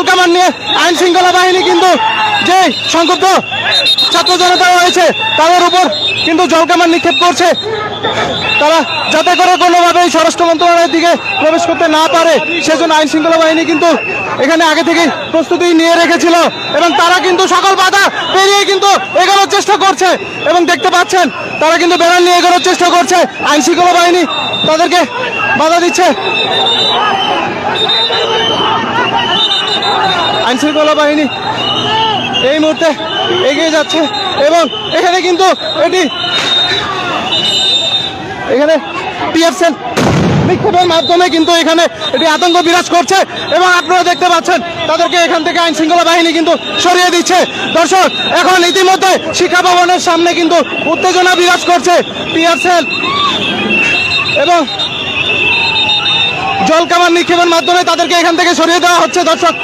জলকামান নিয়ে আইন শৃঙ্খলা বাহিনী কিন্তু যে সংক্ষুব্ধ ছাত্র জনতা রয়েছে, তাদের উপর কিন্তু জলকামান নিক্ষেপ করছে। তারা যাতে করে কোনোভাবেই স্বরাষ্ট্র মন্ত্রণালয়ের দিকে প্রবেশ করতে না পারে, সেজন্য আইন শৃঙ্খলা বাহিনী কিন্তু এখানে আগে থেকেই প্রস্তুতি নিয়ে রেখেছিল এবং তারা কিন্তু সকল বাধা পেরিয়ে কিন্তু এগোনোর চেষ্টা করছে এবং দেখতে পাচ্ছেন, তারা কিন্তু ব্যানার নিয়ে এগোনোর চেষ্টা করছে। আইন শৃঙ্খলা বাহিনী তাদেরকে বাধা দিচ্ছে। আইন শৃঙ্খলা বাহিনী এই মুহূর্তে এগিয়ে যাচ্ছে এবং এখানে কিন্তু এটি এখানে টিএফসেল বিক্ষোভের মাধ্যমে কিন্তু এখানে এটি আতঙ্ক বিরাজ করছে এবং আপনারা দেখতে পাচ্ছেন তাদেরকে এখান থেকে আইন শৃঙ্খলা বাহিনী কিন্তু সরিয়ে দিচ্ছে। দর্শক, এখন ইতিমধ্যে শিক্ষা ভবনের সামনে কিন্তু উত্তেজনা বিরাজ করছে টিএফসেল এবং জল কামান নিক্ষেপের মাধ্যমে তাদেরকে এখান থেকে সরিয়ে দেওয়া হচ্ছে। দর্শক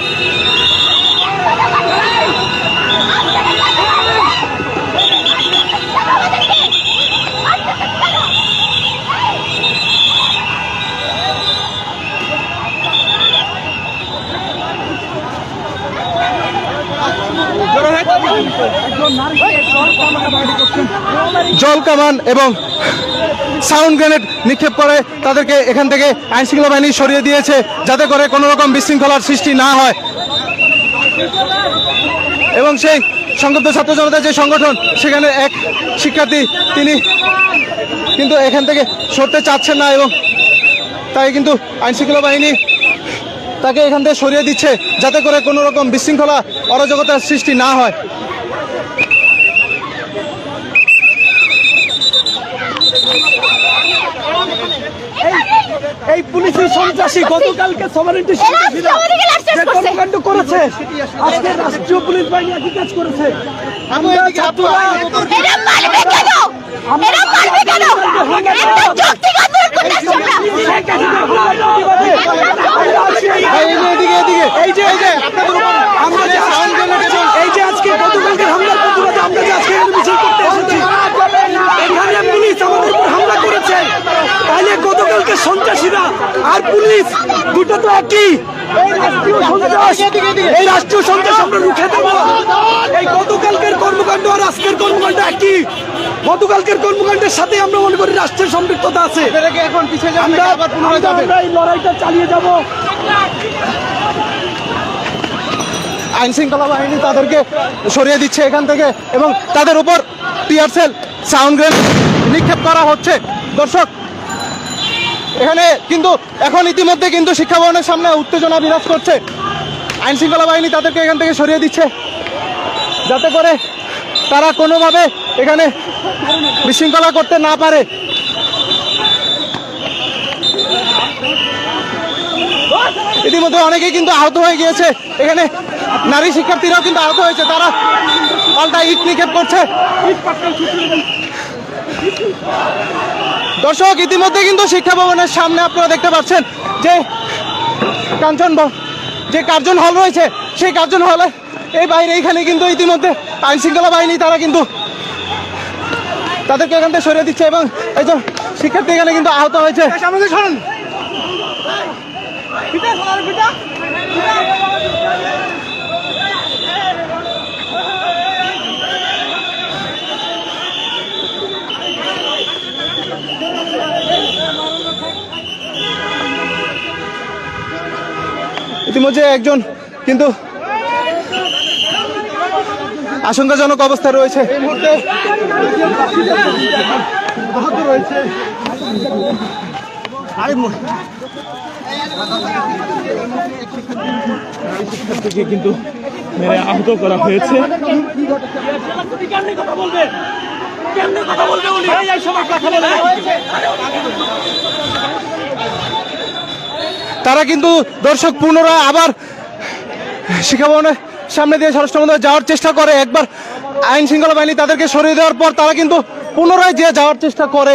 জল কামান এবং সাউন্ড গ্রেনেড নিক্ষেপ করে তাদেরকে এখান থেকে আইন শৃঙ্খলা বাহিনী সরিয়ে দিয়েছে, যাতে করে কোনো রকম বিশৃঙ্খলার সৃষ্টি না হয়। এবং সেই সংক্ষিপ্ত ছাত্র জনতা যে সংগঠন, সেখানে এক শিক্ষার্থী, তিনি কিন্তু এখান থেকে সরতে চাচ্ছেন না এবং তাই কিন্তু আইনশৃঙ্খলা বাহিনী তাকে এখান থেকে সরিয়ে দিচ্ছে যাতে করে কোনো রকম বিশৃঙ্খলা অরাজকতার সৃষ্টি না হয়। এই পুলিশের সন্ত্রাসী গতকালকে যে কর্মকাণ্ড করেছে আজকে রাষ্ট্রীয় পুলিশ বাহিনী একই কাজ করেছে। আমরা ছাত্ররা পারবে কেন এরা পারবে কেন একটা যৌক্তিক আন্দোলন করে আসছি আমরা শেখ হাসিনার হামলার প্রতিবাদে আমরা আজকে এই- এই যে এদিকে এদিকে এই যে এই যে আমরা যে এই যে আজকে গতকালকে হামলার প্রতিবাদে আমরা যে আজকে এখানে মিছিল করতে এসেছি এখানে পুলিশ আমাদের উপর হামলা করেছে তাহলে গতকালকে সন্ত্রাসীরা আর পুলিশ দুটো তো একই। এই রাষ্ট্রীয় সন্ত্রাস এই রাষ্ট্রীয় সন্ত্রাস আমরা রুখে দেবো। এই গতকালকের কর্মকাণ্ড আর আজকের কর্মকাণ্ড একই। গতকালকের কর্মকাণ্ডের সাথে আমরা মনে করি রাষ্ট্রের সম্পৃক্ততা আছে। আমরা এই লড়াইটা চালিয়ে যাব। আইন শৃঙ্খলা বাহিনী তাদেরকে সরিয়ে দিচ্ছে এখান থেকে এবং তাদের উপর টিয়ারসেল সাউন্ড গ্রেনেড নিক্ষেপ করা হচ্ছে। দর্শক এখানে কিন্তু এখন ইতিমধ্যে কিন্তু শিক্ষা ভবনের সামনে উত্তেজনা বিরাজ করছে। আইন শৃঙ্খলা বাহিনী তাদেরকে এখান থেকে সরিয়ে দিচ্ছে। যাতে করে তারা কোনোভাবে এখানে বিশৃঙ্খলা করতে না পারে। ইতিমধ্যে অনেকেই কিন্তু আহত হয়ে গিয়েছে। এখানে নারী শিক্ষার্থীরাও কিন্তু আহত হয়েছে। তারা পাল্টা ইট নিক্ষেপ করছে। দর্শক, ইতিমধ্যে কিন্তু শিক্ষা ভবনের সামনে আপনারা দেখতে পাচ্ছেন যে কাঞ্চন যে কার্জন হল রয়েছে, সেই কার্জন হলে এই বাইরে এইখানে কিন্তু ইতিমধ্যে আইন শৃঙ্খলা বাহিনী, তারা কিন্তু তাদেরকে এখান থেকে সরিয়ে দিচ্ছে এবং একজন শিক্ষার্থী এখানে কিন্তু আহত হয়েছে। ইতিমধ্যে একজন কিন্তু আশঙ্কাজনক অবস্থা রয়েছে এই মুহূর্তে রয়েছে থেকে কিন্তু মেরে আহত করা হয়েছে তারা কিন্তু দর্শক পুনরায় আবার শিক্ষা ভবনের সামনে দিয়ে স্বরাষ্ট্র মন্ত্রণালয় যাওয়ার চেষ্টা করে। একবার আইন শৃঙ্খলা বাহিনী তাদেরকে সরিয়ে দেওয়ার পর তারা কিন্তু পুনরায় যে যাওয়ার চেষ্টা করে